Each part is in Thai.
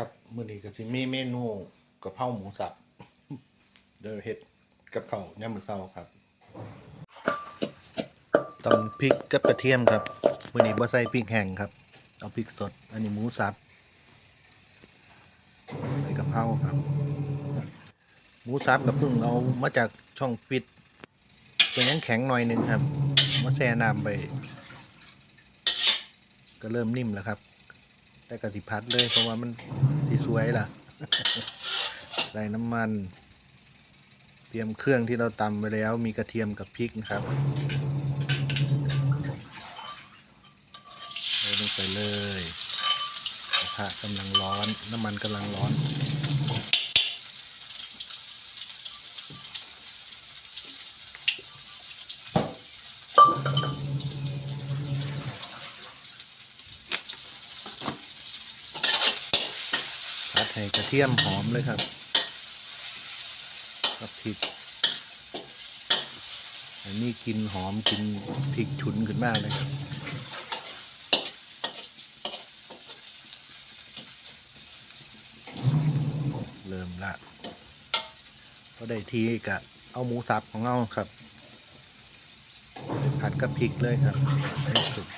ครับมื้อนี้ก็สิมีเมนูกะเพราหมูสับ เดี๋ยวเฮ็ดกับข้าวยามมื้อเช้าครับต้องพริกกับกระเทียมครับมื้อนี้บ่ใส่พริกแห้งครับ เอาพริกสด อันนี้หมูสับใส่กะเพราครับ หมูสับกับเพิ่งเอามาจากช่องฟิตเป็นยังแข็งหน่อยหนึงครับมาแช่น้ำไป ก็เริ่มนิ่มแล้วครับ แต่กะสิพัดเลยเพราะว่ามันสีสวยล่ะใส่น้ำมัน เตรียมเครื่องที่เราตำไว้แล้ว มีกระเทียมกับพริกนะครับใส่ลงไปเลยกระทะกำลังร้อน น้ำมันกำลังร้อน ให้กระเทียมหอมเลยครับกับพริกอันนี้กินหอมกินพริกฉุนขึ้นมากเลยครับเริ่มละก็ได้ทีกะเอาหมูสับของเราครับผัดกับพริกเลยครับให้สุก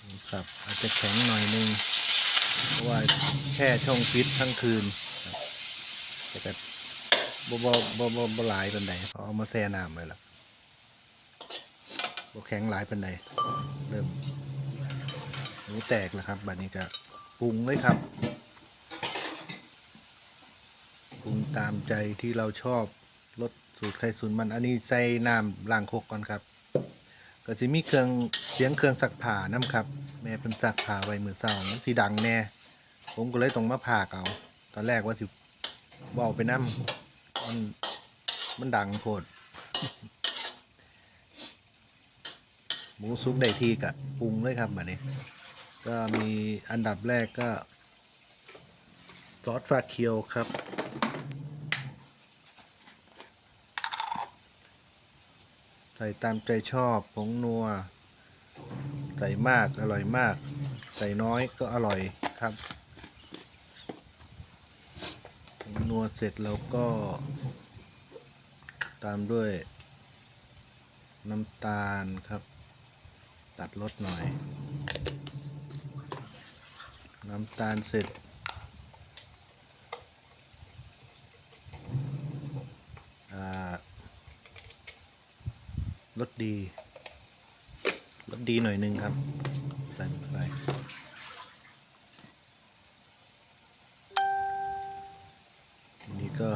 หมูสับอาจจะแข็งหน่อยนึง เพราะว่าแช่ช่องฟิตทั้งคืนครับบ่บ่บ่บ่บ่หลายปานใดเขาเอามาแช่น้ำไว้แล้วบ่แข็งหลายปานใดเริ่มหมูแตกแล้วครับบัดนี้ก็ปรุงเลยครับปรุงตามใจที่เราชอบรสสูตรไข่สูตรมันอันนี้ใส่น้ำล้างโคกก่อนครับ ก็จะมีเครื่องเสียงเครื่องซักผ้าน้ำครับ แม่เป็นซักผ้าไว้มือเศร้าสีดังแน่ ผมก็เลยต้องมาผ่าเอา ตอนแรกว่าสิบอกไปน้ำมันมันดังโพดหมูซุปได้ที่กะปรุงเลยครับแบบนี้ ก็มีอันดับแรกก็ ซอสฟาเคียวครับใส่ตามใจชอบผงนัว ใส่มากอร่อยมาก ใส่น้อยก็อร่อยครับนัวเสร็จแล้วก็ ตามด้วย น้ำตาลครับ ตัดรสหน่อย น้ำตาลเสร็จ รสดี รสดีหน่อยหนึงครับใส่ลงไปนนี้ก็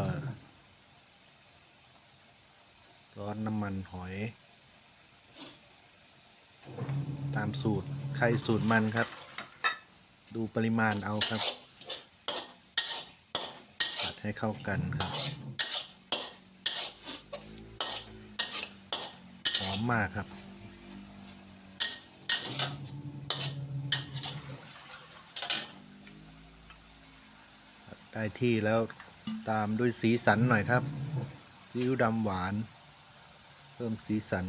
ร้อนน้ำมันหอย ตามสูตร ใครสูตรมันครับ ดูปริมาณเอาครับผัดให้เข้ากันครับหอมมากครับ ได้ที่แล้วตามด้วยสีสันหน่อยครับซีอิ๊วดำหวาน เพิ่มสีสัน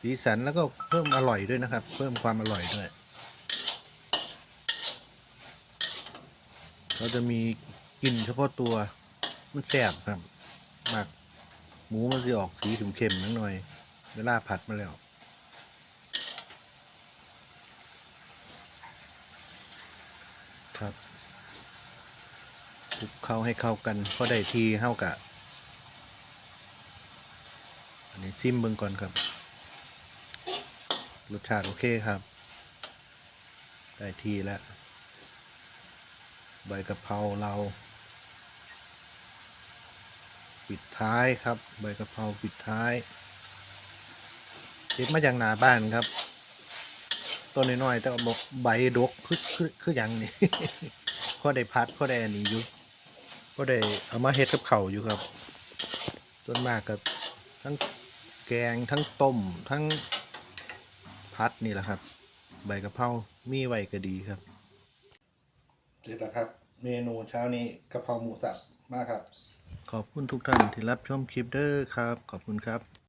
สีสันแล้วก็เพิ่มอร่อยด้วยนะครับ เพิ่มความอร่อยด้วยเราจะมีกลิ่นเฉพาะตัวมันแซ่บครับมากหมูมันจะออกสีเข็มๆนิดหน่อย เวลาผัดมาแล้ว ครับคลุกเข้าให้เข้ากันพอได้ทีเข้ากะอันนี้ซิมเบิ่งก่อนครับ รสชาติโอเคครับ ได้ทีแล้ว ใบกะเพราเรา ปิดท้ายครับ ใบกะเพราปิดท้ายติดมาจากหนาบ้านครับ ต้นน้อยๆแต่ว่าบอกใบดกคือคือคืออย่างนี้ก็ได้พัดก็ได้อันนี้อยู่ก็ได้เอามาเฮ็ดกับเขาวอยู่ครับต้นมากกับทั้งแกงทั้งต้มทั้งพัดนี่แหละครับ ใบกะเพรามีไว้ก็ดีครับเสร็จแล้วครับ เมนูเช้านี้กะเพราหมูสับมากครับ ขอบคุณทุกท่านที่รับชมคลิปเด้อครับ ขอบคุณครับ